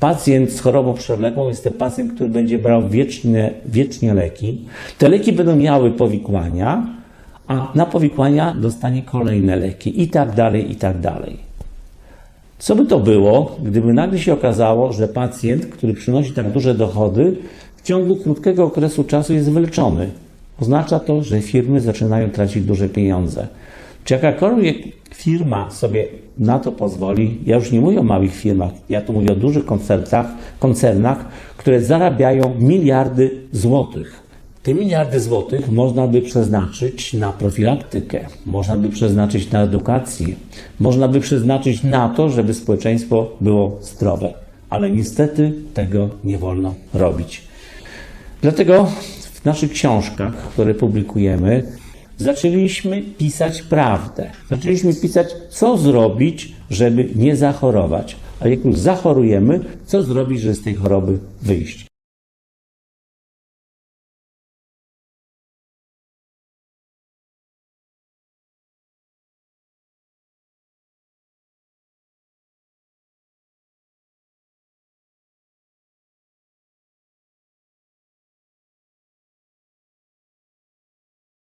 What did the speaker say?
Pacjent z chorobą przewlekłą jest to pacjent, który będzie brał wiecznie, wiecznie leki. Te leki będą miały powikłania, a na powikłania dostanie kolejne leki i tak dalej, i tak dalej. Co by to było, gdyby nagle się okazało, że pacjent, który przynosi tak duże dochody, w ciągu krótkiego okresu czasu jest wyleczony? Oznacza to, że firmy zaczynają tracić duże pieniądze. Czy jakakolwiek firma sobie na to pozwoli? Ja już nie mówię o małych firmach, ja tu mówię o dużych koncernach, koncernach które zarabiają miliardy złotych. Te miliardy złotych można by przeznaczyć na profilaktykę, można by przeznaczyć na edukację, można by przeznaczyć na to, żeby społeczeństwo było zdrowe. Ale niestety tego nie wolno robić. Dlatego w naszych książkach, które publikujemy, zaczęliśmy pisać prawdę. Zaczęliśmy pisać, co zrobić, żeby nie zachorować. A jak już zachorujemy, co zrobić, żeby z tej choroby wyjść.